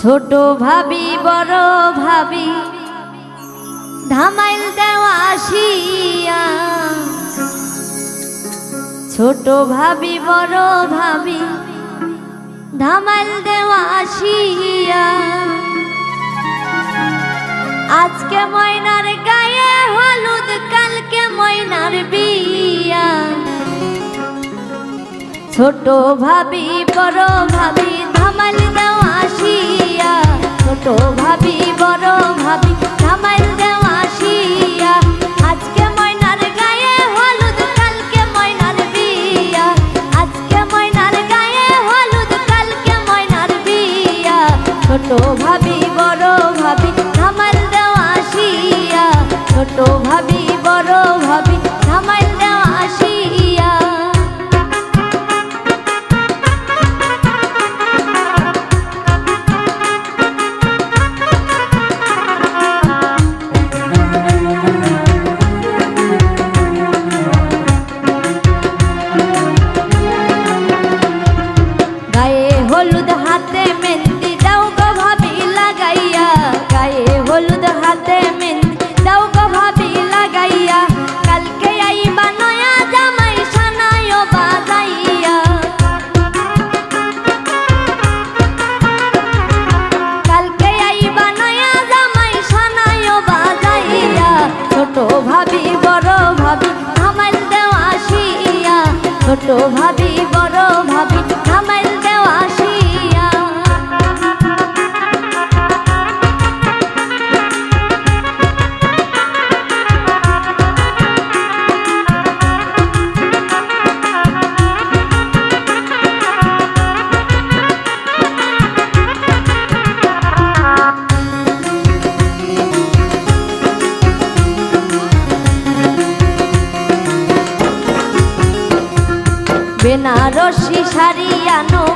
ছোট ভাবি, বড় ভাবি, ধামাইল দেওয়াশিয়া ছোট ভাবি, বড় ভাবি, ধামাইল দেওয়াশিয়া আজকে ময়নার গায়ে হলুদ, কালকে ময়নার বিয়া। ছোট ভাবি, বড় ভাবি, ধামাইল দেওয়া ছোট ভাবি, বড় ভাবি থামাইল দেওয়া শিয়া আজকে ময়নার গায়ে হলুদ, কালকে ময়নার বিয়া। আজকে ময়নার গায়ে হলুদ, কালকে ময়নার বিয়া। ছোট ছোট ভাবি বেনারসি সারিয়ানো আনো।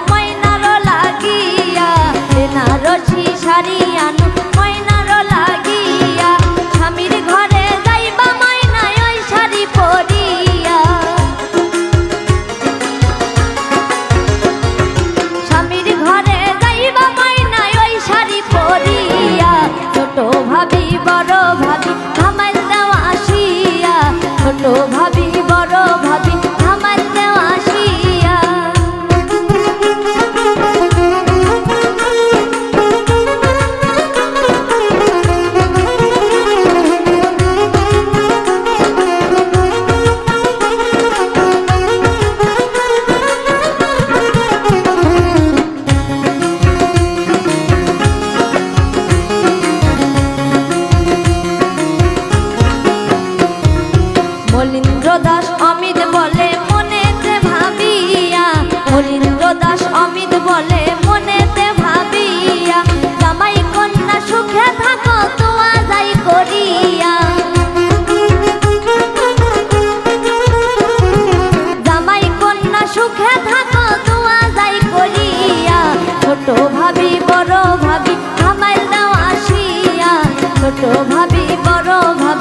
ছোট ভাবি বড় ভাবি